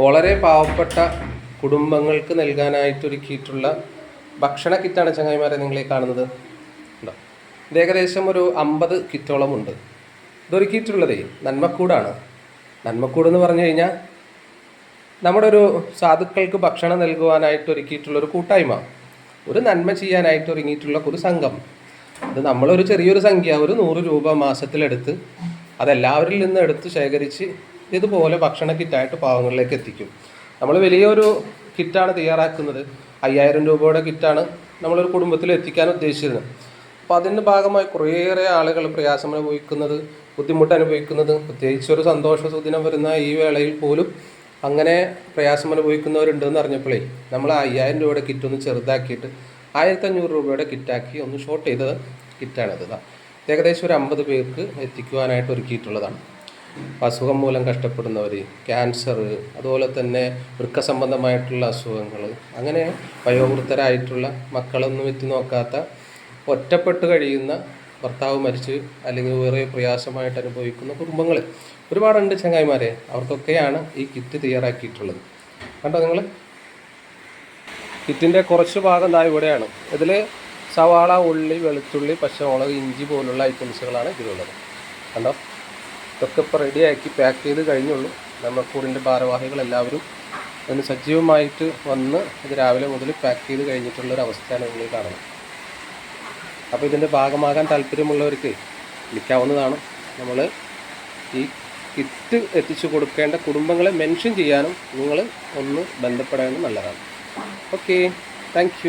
വളരെ പാവപ്പെട്ട കുടുംബങ്ങൾക്ക് നൽകാനായിട്ട് ഒരുക്കിയിട്ടുള്ള ഭക്ഷണ കിറ്റാണ് ചങ്ങായിമാരെ നിങ്ങളെ കാണുന്നത്. ഉണ്ടോ? ഇത് ഏകദേശം ഒരു അമ്പത് കിറ്റോളം ഉണ്ട് ഇതൊരുക്കിയിട്ടുള്ളതേ നന്മക്കൂടാണ്. നന്മക്കൂട് എന്ന് പറഞ്ഞു കഴിഞ്ഞാൽ നമ്മുടെ ഒരു സാധുക്കൾക്ക് ഭക്ഷണം നൽകുവാനായിട്ട് ഒരുക്കിയിട്ടുള്ള ഒരു കൂട്ടായ്മ. ഒരു നന്മ ചെയ്യാനായിട്ട് ഒരുങ്ങിയിട്ടുള്ള ഒരു സംഘം. അത് നമ്മളൊരു ചെറിയൊരു സംഖ്യ ഒരു നൂറ് രൂപ മാസത്തിലെടുത്ത് അതെല്ലാവരിൽ നിന്ന് എടുത്ത് ശേഖരിച്ച് ഇതുപോലെ ഭക്ഷണ കിറ്റായിട്ട് പാവങ്ങളിലേക്ക് എത്തിക്കും. നമ്മൾ വലിയൊരു കിറ്റാണ് തയ്യാറാക്കുന്നത്. അയ്യായിരം രൂപയുടെ കിറ്റാണ് നമ്മളൊരു കുടുംബത്തിൽ എത്തിക്കാൻ ഉദ്ദേശിച്ചിരുന്നത് അപ്പോൾ അതിന്റെ ഭാഗമായി കുറേയേറെ ആളുകൾ പ്രയാസം അനുഭവിക്കുന്നത് ബുദ്ധിമുട്ട് അനുഭവിക്കുന്നത് പ്രത്യേകിച്ച് ഒരു സന്തോഷ സുദിനം വരുന്ന ഈ വേളയിൽ പോലും അങ്ങനെ പ്രയാസം അനുഭവിക്കുന്നവരുണ്ടെന്ന് അറിഞ്ഞപ്പോഴേ നമ്മൾ അയ്യായിരം രൂപയുടെ കിറ്റ് ഒന്ന് ചെറുതാക്കിയിട്ട് ആയിരത്തഞ്ഞൂറ് രൂപയുടെ കിറ്റാക്കി ഒന്ന് ഷോർട്ട് ചെയ്ത കിറ്റാണിത്. ഏകദേശം ഒരു അമ്പത് പേർക്ക് എത്തിക്കുവാനായിട്ട് ഒരുക്കിയിട്ടുള്ളതാണ്. അസുഖം മൂലം കഷ്ടപ്പെടുന്നവർ ക്യാൻസർ അതുപോലെ തന്നെ വൃക്ക സംബന്ധമായിട്ടുള്ള അസുഖങ്ങൾ അങ്ങനെ വയോവൃദ്ധരായിട്ടുള്ള മക്കളൊന്നും എത്തി നോക്കാത്ത ഒറ്റപ്പെട്ട് കഴിയുന്ന ഭർത്താവ് മരിച്ച് അല്ലെങ്കിൽ വേറെ പ്രയാസമായിട്ട് അനുഭവിക്കുന്ന കുടുംബങ്ങൾ ഒരുപാടുണ്ട് ചങ്ങായിമാരെ അവർക്കൊക്കെയാണ് ഈ കിറ്റ് തയ്യാറാക്കിയിട്ടുള്ളത്. കണ്ടോ നിങ്ങൾ കിറ്റിന്റെ കുറച്ച് ഭാഗം ദാ ഇവിടെയാണ്. ഇതിൽ സവാള ഉള്ളി വെളുത്തുള്ളി പച്ചമുളക് ഇഞ്ചി പോലുള്ള ഐറ്റംസുകളാണ് ഇതിലുള്ളത്. കണ്ടോ? ഇതൊക്കെ ഇപ്പോൾ റെഡിയാക്കി പാക്ക് ചെയ്ത് കഴിഞ്ഞുള്ളൂ. നമ്മൾക്കൂടിന്റെ ഭാരവാഹികൾ എല്ലാവരും അതിന് സജീവമായിട്ട് വന്ന് ഇത് രാവിലെ മുതൽ പാക്ക് ചെയ്ത് കഴിഞ്ഞിട്ടുള്ള ഒരു അവസ്ഥയാണ് നിങ്ങൾ കാണുന്നത്. അപ്പോൾ ഇതിന്റെ ഭാഗമാകാൻ താല്പര്യമുള്ളവർക്ക് വിളിക്കാവുന്നതാണ്. നമ്മൾ ഈ കിറ്റ് എത്തിച്ചു കൊടുക്കേണ്ട കുടുംബങ്ങളെ മെൻഷൻ ചെയ്യാനും നിങ്ങൾ ഒന്ന് ബന്ധപ്പെടാനും നല്ലതാണ്. Okay thank